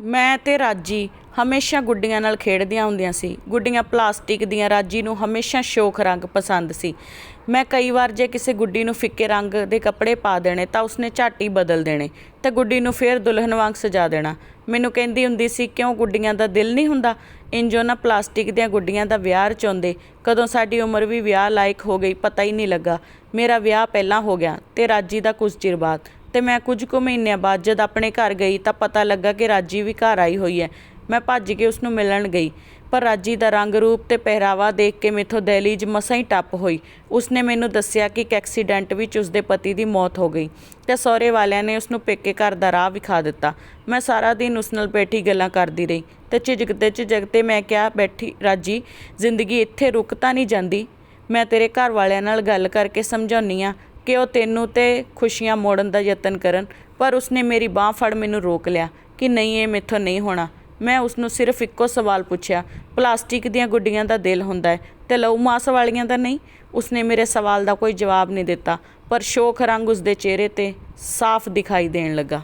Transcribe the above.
ਮੈਂ ਤੇ ਰਾਜੀ ਹਮੇਸ਼ਾ ਗੁੱਡੀਆਂ ਨਾਲ ਖੇਡਦੀਆਂ ਹੁੰਦੀਆਂ ਸੀ। ਗੁੱਡੀਆਂ ਪਲਾਸਟਿਕ ਦੀਆਂ, ਰਾਜੀ ਨੂੰ ਹਮੇਸ਼ਾ ਸ਼ੋਖ ਰੰਗ ਪਸੰਦ ਸੀ। ਮੈਂ ਕਈ ਵਾਰ ਜੇ ਕਿਸੇ ਗੁੱਡੀ ਨੂੰ ਫਿੱਕੇ ਰੰਗ ਦੇ ਕੱਪੜੇ ਪਾ ਦੇਣੇ ਤਾਂ ਉਸਨੇ ਝਾਟੀ ਬਦਲ ਦੇਣੇ, ਤੇ ਗੁੱਡੀ ਨੂੰ ਫੇਰ ਦੁਲਹਨ ਵਾਂਗ ਸਜਾ ਦੇਣਾ। ਮੈਨੂੰ ਕਹਿੰਦੀ ਹੁੰਦੀ ਸੀ, ਕਿਉਂ ਗੁੱਡੀਆਂ ਦਾ ਦਿਲ ਨਹੀਂ ਹੁੰਦਾ? ਇੰਜੋ ਨਾ ਪਲਾਸਟਿਕ ਦੀਆਂ ਗੁੱਡੀਆਂ ਦਾ ਵਿਆਹ ਰਚਾਉਂਦੇ ਕਦੋਂ ਸਾਡੀ ਉਮਰ ਵੀ ਵਿਆਹ ਲਾਇਕ ਹੋ ਗਈ ਪਤਾ ਹੀ ਨਹੀਂ ਲੱਗਾ। ਮੇਰਾ ਵਿਆਹ ਪਹਿਲਾਂ ਹੋ ਗਿਆ ਤੇ ਰਾਜੀ ਦਾ ਕੁਝ ਚਿਰ ਬਾਅਦ। ਤੇ ਮੈਂ ਕੁਝ ਕੁ ਮਹੀਨਿਆਂ ਬਾਅਦ ਜਦ ਆਪਣੇ ਘਰ ਗਈ ਤਾਂ ਪਤਾ ਲੱਗਾ ਕਿ ਰਾਜੀ ਵੀ ਘਰ ਆਈ ਹੋਈ ਹੈ। ਮੈਂ ਭੱਜ ਕੇ ਉਸ ਨੂੰ ਮਿਲਣ ਗਈ, ਪਰ ਰਾਜੀ ਦਾ ਰੰਗ ਰੂਪ ਤੇ ਪਹਿਰਾਵਾ ਦੇਖ ਕੇ ਮੇਥੋਂ ਦਹਿਲੀਜ਼ ਮਸਾਂ ਹੀ ਟੱਪ ਹੋਈ। ਉਸਨੇ ਮੈਨੂੰ ਦੱਸਿਆ ਕਿ ਇੱਕ ਐਕਸੀਡੈਂਟ ਵਿੱਚ ਉਸਦੇ ਪਤੀ ਦੀ ਮੌਤ ਹੋ ਗਈ ਤੇ ਸਹੁਰੇ ਵਾਲਿਆਂ ਨੇ ਉਸ ਨੂੰ ਪੇਕੇ ਘਰ ਦਾ ਰਾਹ ਵਿਖਾ ਦਿੱਤਾ। ਮੈਂ ਸਾਰਾ ਦਿਨ ਉਸ ਨਾਲ ਬੈਠੀ ਗੱਲਾਂ ਕਰਦੀ ਰਹੀ ਤੇ ਝਿਜਕਦੇ ਝਿਜਕਦੇ ਮੈਂ ਕਿਹਾ, ਬੈਠੀ, ਰਾਜੀ, ਜ਼ਿੰਦਗੀ ਇੱਥੇ ਰੁਕ ਤਾਂ ਨਹੀਂ ਜਾਂਦੀ। ਮੈਂ ਤੇਰੇ ਘਰ ਵਾਲਿਆਂ ਨਾਲ ਗੱਲ ਕਰਕੇ ਸਮਝਾਉਣੀ ਆ ਕਿ ਉਹ ਤੈਨੂੰ ਤੇ ਖੁਸ਼ੀਆਂ ਮੋੜਨ ਦਾ ਯਤਨ ਕਰਨ, ਪਰ ਉਸਨੇ ਮੇਰੀ ਬਾਹ ਫੜ ਮੈਨੂੰ ਰੋਕ ਲਿਆ ਕਿ ਨਹੀਂ, ਇਹ ਮੇਥੋਂ ਨਹੀਂ ਹੋਣਾ। ਮੈਂ ਉਸ ਨੂੰ ਸਿਰਫ ਇੱਕੋ ਸਵਾਲ ਪੁੱਛਿਆ, ਪਲਾਸਟਿਕ ਦੀਆਂ ਗੁੱਡੀਆਂ ਦਾ ਦਿਲ ਹੁੰਦਾ ਹੈ ਤੇ ਲਹੂ ਮਾਸ ਵਾਲੀਆਂ ਦਾ ਨਹੀਂ? ਉਸਨੇ ਮੇਰੇ ਸਵਾਲ ਦਾ ਕੋਈ ਜਵਾਬ ਨਹੀਂ ਦਿੱਤਾ, ਪਰ ਸ਼ੋਖ ਰੰਗ ਉਸਦੇ ਚਿਹਰੇ ਤੇ ਸਾਫ਼ ਦਿਖਾਈ ਦੇਣ ਲੱਗਾ।